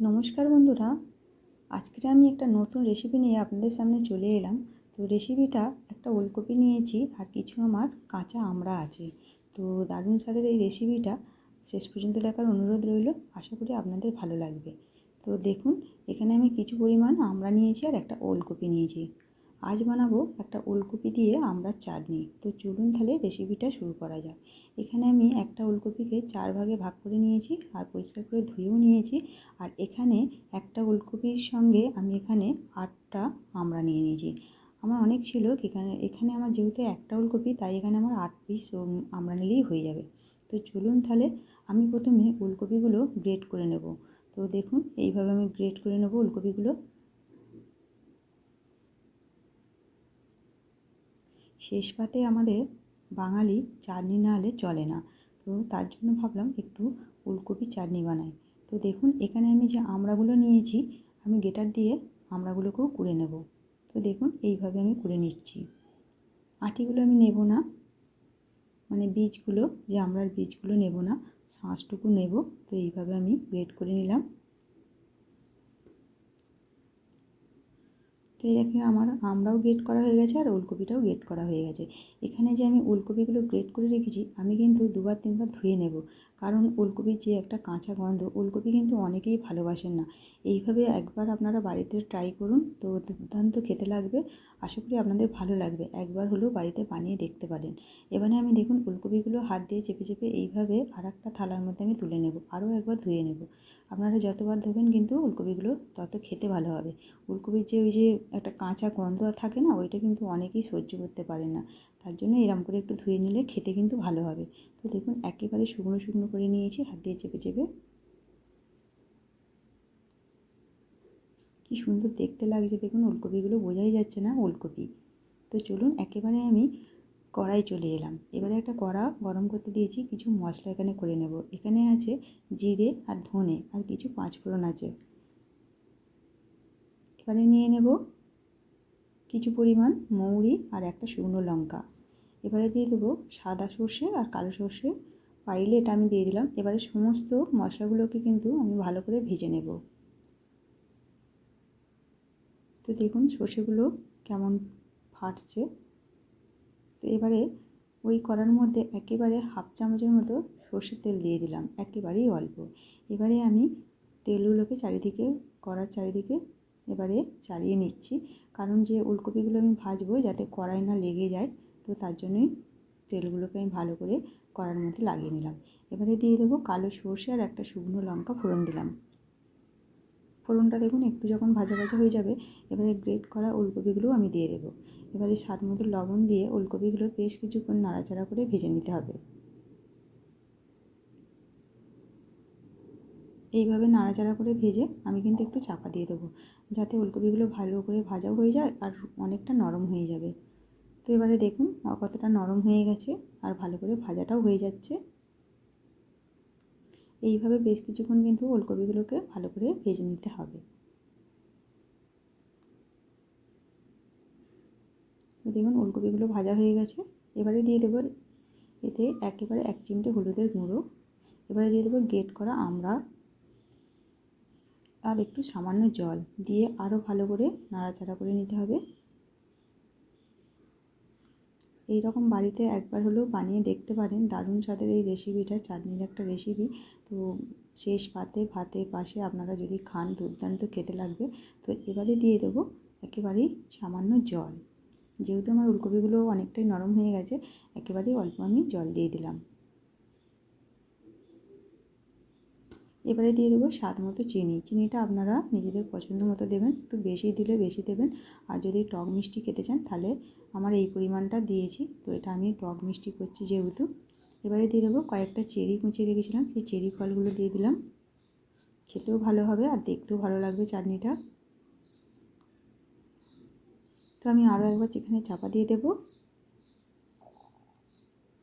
নমস্কার বন্ধুরা। আজকে আমি একটা নতুন রেসিপি নিয়ে আপনাদের সামনে চলে এলাম। তো রেসিপিটা একটা ওলকপি নিয়েছি আর কিছু আমার কাঁচা আমড়া আছে। তো দারুণ স্বাদের এই রেসিপিটা শেষ পর্যন্ত দেখার অনুরোধ রইল। আশা করি আপনাদের ভালো লাগবে। তো দেখুন, এখানে আমি কিছু পরিমাণ আমড়া নিয়েছি আর একটা ওলকপি নিয়েছি। আজ বানাবো একটা ওলকপি দিয়ে আমড়ার চাটনি। তো চলুন তাহলে রেসিপিটা শুরু করা যাক। এখানে আমি একটা ওলকপিকে চার ভাগে ভাগ করে নিয়েছি আর পরিষ্কার করে ধুয়েও নিয়েছি। আর এখানে একটা ওলকপির সঙ্গে আমি এখানে আটটা আমড়া নিয়ে নিয়েছি। আমার অনেক ছিল এখানে এখানে আমার যেহেতু একটা ওলকপি, তাই এখানে আমার আট পিস আমড়া নিলেই হয়ে যাবে। তো চলুন তাহলে আমি প্রথমে ওলকপিগুলো গ্রেড করে নেব। তো দেখুন, এইভাবে আমি গ্রেড করে নেব ওলকপিগুলো। শেষ পাতে আমাদের বাঙালি চাটনি না হলে চলে না। তো তার জন্য ভাবলাম একটু ফুলকপি চাটনি বানাই। তো দেখুন, এখানে আমি যে আমড়াগুলো নিয়েছি, আমি গেটার দিয়ে আমড়াগুলোকেও কুড়ে নেব। তো দেখুন, এইভাবে আমি কুড়ে নিচ্ছি। আটিগুলো আমি নেব না। মানে বীজগুলো, যে আমড়ার বীজগুলো নেব না, শাঁসটুকু নেব। তো এইভাবে আমি গ্রেড করে নিলাম। তো এই দেখে আমার আমরাও গ্রেট করা হয়ে গেছে আর ওলকপিটাও গ্রেট করা হয়ে গেছে। এখানে যে আমি ওলকপিগুলো গ্রেট করে রেখেছি, আমি কিন্তু দুবার তিনবার ধুয়ে নেব। কারণ ওলকপির যে একটা কাঁচা গন্ধ, ওলকপি কিন্তু অনেকেই ভালোবাসেন না। এইভাবে একবার আপনারা বাড়িতে ট্রাই করুন, তো দুর্দান্ত খেতে লাগবে। আশা করি আপনাদের ভালো লাগবে। একবার হলেও বাড়িতে বানিয়ে দেখতে পারেন। এবারে আমি দেখুন ওলকপিগুলো হাত দিয়ে চেপে চেপে এইভাবে আর একটা থালার মধ্যে আমি তুলে নেব। আরও একবার ধুয়ে নেব। আপনারা যতবার ধোবেন কিন্তু ওলকপিগুলো তত খেতে ভালো হবে। ওলকপির যে ওই যে একটা কাঁচা গন্ধ থাকে না, ওইটা কিন্তু অনেকেই সহ্য করতে পারে না। তার জন্য এরম করে একটু ধুয়ে নিলে খেতে কিন্তু ভালো হবে। তো দেখুন, একেবারে শুকনো শুকনো করে নিয়েছি, হাত দিয়ে চেপে চেপে। কি সুন্দর দেখতে লাগছে, দেখুন, ওলকপিগুলো বোঝাই যাচ্ছে না, ওলকপি। তো চলুন, একেবারে আমি কড়াই চলে এলাম। এবারে একটা কড়া গরম করতে দিয়েছি, কিছু মশলা এখানে করে নেব। এখানে আছে জিরে আর ধনে, আর কিছু পাঁচফোড়ন আছে। এবারে নিয়ে নেব কিছু পরিমাণ মৌরি আর একটা শুকনো লঙ্কা। এবারে দিয়ে দেবো সাদা সর্ষে আর কালো সর্ষে। পাইলে এটা আমি দিয়ে দিলাম। এবারে সমস্ত মশলাগুলোকে কিন্তু আমি ভালো করে ভেজে নেব। তো দেখুন সর্ষেগুলো কেমন ফাটছে। তো এবারে ওই কড়ার মধ্যে একেবারে হাফ চামচের মতো সর্ষের তেল দিয়ে দিলাম। একেবারেই অল্প। এবারে আমি তেলগুলোকে চারিদিকে, কড়ার চারিদিকে এবারে চালিয়ে নিচ্ছি। কারণ যে ওলকপিগুলো আমি ভাজবো যাতে কড়াই না লেগে যায়, তো তার জন্যই তেলগুলোকে আমি ভালো করে কড়ার মধ্যে লাগিয়ে নিলাম। এবারে দিয়ে দেবো কালো সর্ষে আর একটা শুকনো লঙ্কা ফোড়ন দিলাম। ফোড়নটা দেখুন একটু যখন ভাজা ভাজা হয়ে যাবে, এবারে গ্রেট করা ওলকপিগুলোও আমি দিয়ে দেবো। এবারে স্বাদ মতো লবণ দিয়ে ওলকপিগুলো বেশ কিছুক্ষণ নাড়াচাড়া করে ভেজে নিতে হবে। এইভাবে নাড়াচাড়া করে ভেজে আমি কিন্তু একটু চাপা দিয়ে দেবো। যাতে ওলকপিগুলো ভালো করে ভাজাও হয়ে যায় আর অনেকটা নরম হয়ে যাবে। তো এবারে দেখুন কতটা নরম হয়ে গেছে আর ভালো করে ভাজাটাও হয়ে যাচ্ছে। এইভাবে বেশ কিছুক্ষণ কিন্তু ওলকপিগুলোকে ভালো করে ভেজে নিতে হবে। তো দেখুন ওলকপিগুলো ভাজা হয়ে গেছে। এবারে দিয়ে দেবো এতে একেবারে এক চিমটে হলুদের গুঁড়ো। এবারে দিয়ে দেবো গেট করা আমড়া আর একটু সামান্য জল দিয়ে আরও ভালো করে নাড়াচাড়া করে নিতে হবে। এই রকম বাড়িতে একবার হলেও বানিয়ে দেখতে পারেন, দারুণ স্বাদের এই রেসিপিটা, চাটনির একটা রেসিপি। তো শেষ পাতে, ভাতের পাশে আপনারা যদি খান, দুর্দান্ত খেতে লাগবে। তো এবারে দিয়ে দেবো একেবারেই সামান্য জল। যেহেতু আমার উলকপিগুলো অনেকটাই নরম হয়ে গেছে, একেবারেই অল্প আমি জল দিয়ে দিলাম। এবারে দিয়ে দেবো স্বাদ মতো চিনি। চিনিটা আপনারা নিজেদের পছন্দ মতো দেবেন, একটু বেশি দিলে বেশি দেবেন। আর যদি টক মিষ্টি খেতে চান, তাহলে আমার এই পরিমাণটা দিয়েছি। তো এটা আমি টক মিষ্টি করছি যেহেতু। এবারে দিয়ে দেবো কয়েকটা চেরি কুচিয়ে রেখেছিলাম, সেই চেরি ফলগুলো দিয়ে দিলাম। খেতেও ভালো হবে আর দেখতেও ভালো লাগবে চাটনিটা। তো আমি আরও একবার চিকেনে চাপা দিয়ে দেবো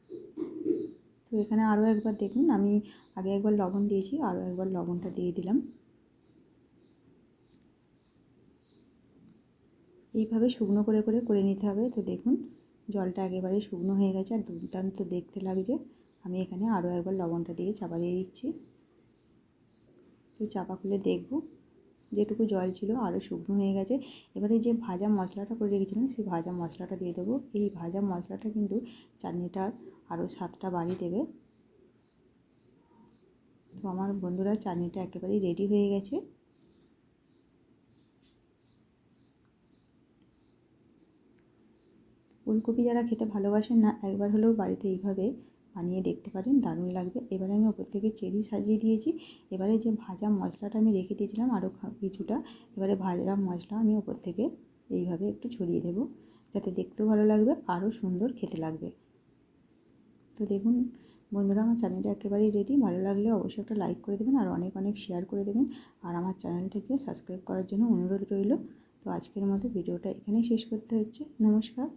তো এখানে আরও একবার দেখুন, আমি আগে একবার লবণ দিয়েছি, আরও একবার লবণটা দিয়ে দিলাম। এইভাবে শুকনো করে করে করে নিতে হবে। তো দেখুন, জলটা একেবারে শুকনো হয়ে গেছে আর দুর্দান্ত দেখতে লাগছে। আমি এখানে আরও একবার লবণটা দিয়ে চাপা দিয়ে দিচ্ছি। তো চাপা খুলে দেখব, যেটুকু জল ছিল আরও শুকনো হয়ে গেছে। এবারে যে ভাজা মশলাটা করে রেখেছিলাম, সেই ভাজা মশলাটা দিয়ে দেবো। এই ভাজা মশলাটা কিন্তু চাটনিটার আরও স্বাদটা বাড়িয়ে দেবে। তো আমার বন্ধুরা চাটনিটা একেবারেই রেডি হয়ে গেছে। ফুলকপি যারা খেতে ভালোবাসেন না, একবার হলেও বাড়িতে এইভাবে বানিয়ে দেখতে পারেন, দারুণ লাগবে। এবারে আমি ওপর থেকে চেরি সাজিয়ে দিয়েছি। এবারে যে ভাজা মশলাটা আমি রেখে দিয়েছিলাম আরও কিছুটা, এবারে ভাজা মশলা আমি ওপর থেকে এইভাবে একটু ছড়িয়ে দেবো, যাতে দেখতেও ভালো লাগবে, আরও সুন্দর খেতে লাগবে। তো দেখুন, বন্ধুরা, আমার চ্যানেলটা একেবারেই রেডি ভালো লাগলে অবশ্যই একটা লাইক করে দেবেন আর অনেক অনেক শেয়ার করে দেবেন। আর আমার চ্যানেলটাকে সাবস্ক্রাইব করার জন্য অনুরোধ রইল। তো আজকের মতো ভিডিওটা এখানেই শেষ করতে হচ্ছে। নমস্কার।